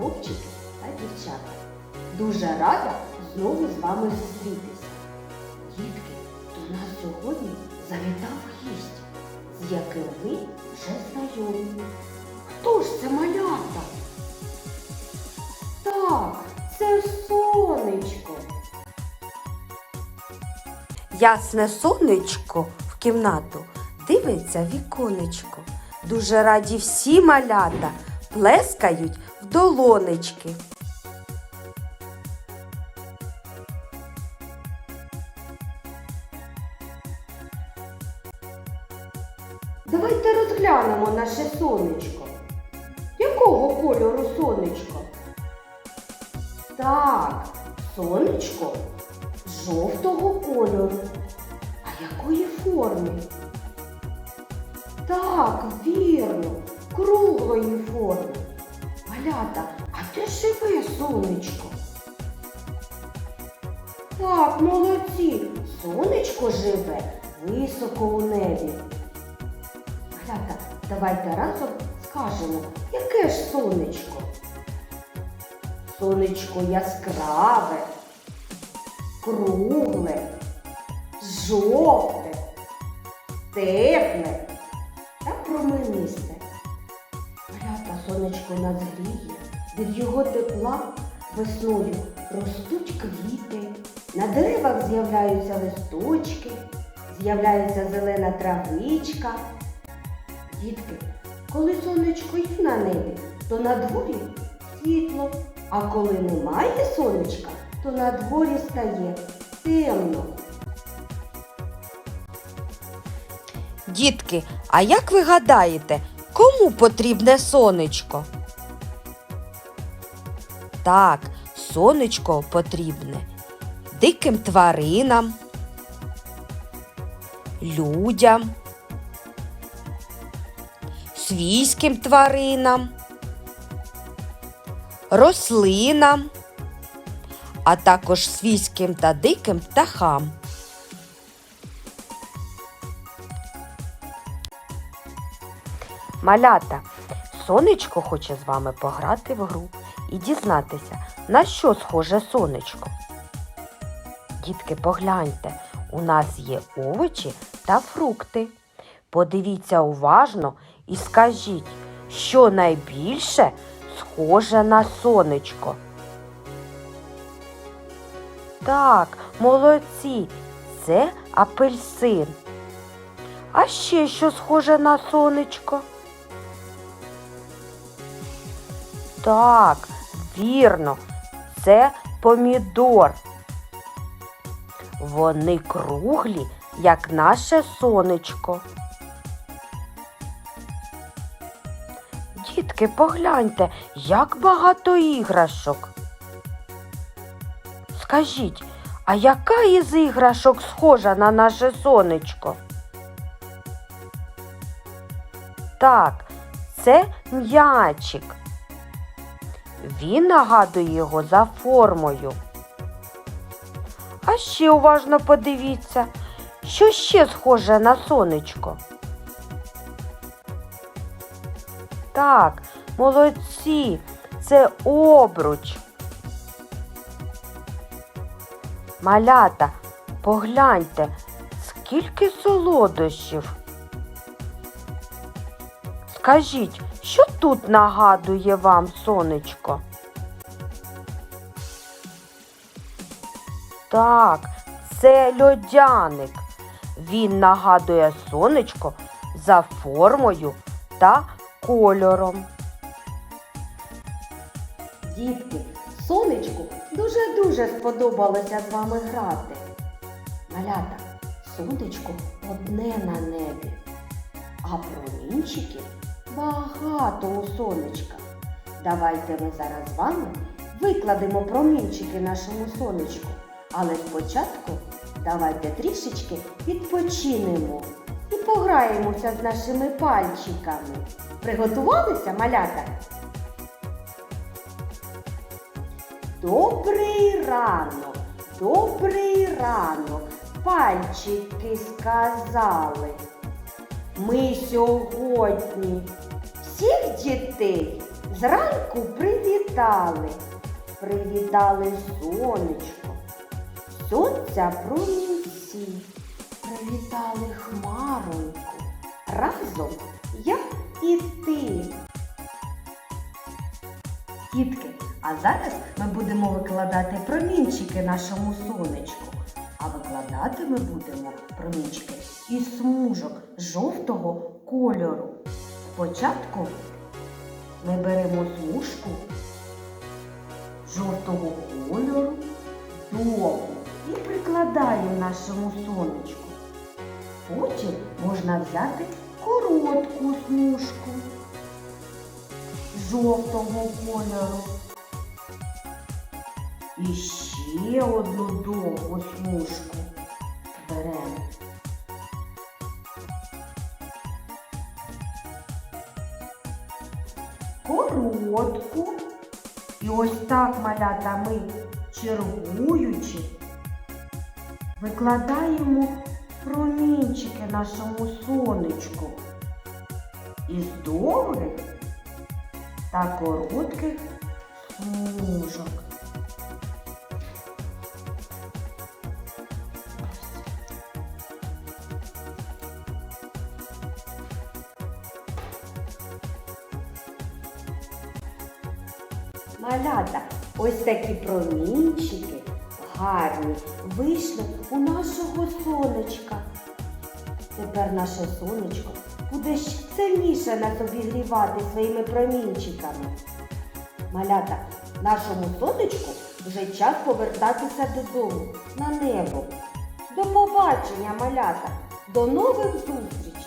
хлопчики та дівчата. Дуже рада знову з вами зустрітися. Дітки, до нас сьогодні завітав гість, з яким ви вже знайомі. Хто ж це малята? Так, це сонечко. Ясне сонечко в кімнату дивиться віконечко. Дуже раді всі малята плескають долонечки. Давайте розглянемо наше сонечко. Якого кольору сонечко? Так, сонечко жовтого кольору. А якої форми? Так, вірно, круглої форми. Малята, а де живе сонечко? Так, молодці, сонечко живе високо у небі. Малята, давайте разом скажемо, яке ж сонечко? Сонечко яскраве, кругле, жовте, тепле та променисте. Сонечко нас гріє, від його тепла весною ростуть квіти, на деревах з'являються листочки, з'являється зелена травичка. Дітки, коли сонечко є на небі, то на дворі світло, а коли немає сонечка, то на дворі стає темно. Дітки, а як ви гадаєте, кому потрібне сонечко? Так, сонечко потрібне диким тваринам, людям, свійським тваринам, рослинам, а також свійським та диким птахам. Малята, сонечко хоче з вами пограти в гру і дізнатися, на що схоже сонечко. Дітки, погляньте, у нас є овочі та фрукти. Подивіться уважно і скажіть, що найбільше схоже на сонечко. Так, молодці, це апельсин. А ще що схоже на сонечко? Так, вірно, це помідор. Вони круглі, як наше сонечко. Дітки, погляньте, як багато іграшок. Скажіть, а яка із іграшок схожа на наше сонечко? Так, це м'ячик. Він нагадує його за формою. А ще уважно подивіться, що ще схоже на сонечко. Так, молодці, це обруч. Малята, погляньте, скільки солодощів. Скажіть, що тут нагадує вам сонечко? Так, це льодяник. Він нагадує сонечко за формою та кольором. Дітки, сонечку дуже-дуже сподобалося з вами грати. Малята, сонечко одне на небі, а промінчиків багато у сонечка. Давайте ми зараз з вами викладемо промінчики нашому сонечку. Але спочатку давайте трішечки відпочинемо і пограємося з нашими пальчиками. Приготувалися, малята? Добрий ранок, добрий ранок, пальчики сказали. Ми сьогодні всіх дітей зранку привітали. Привітали сонечко, сонця промінці, привітали хмароньку. Разом я і ти. Дітки, а зараз ми будемо викладати промінчики нашому сонечку. А викладати ми будемо промінчики із смужок жовтого кольору. Спочатку ми беремо смужку жовтого кольору довгу і прикладаємо нашому сонечку. Потім можна взяти коротку смужку жовтого кольору. І ще одну довгу смужку беремо. Коротку. І ось так, малята, ми чергуючи викладаємо промінчики нашому сонечку із довгих та коротких смужок. Малята, ось такі промінчики гарні вийшли у нашого сонечка. Тепер наше сонечко буде сильніше нас обігрівати своїми промінчиками. Малята, нашому сонечку вже час повертатися додому на небо. До побачення, малята! До нових зустрічей!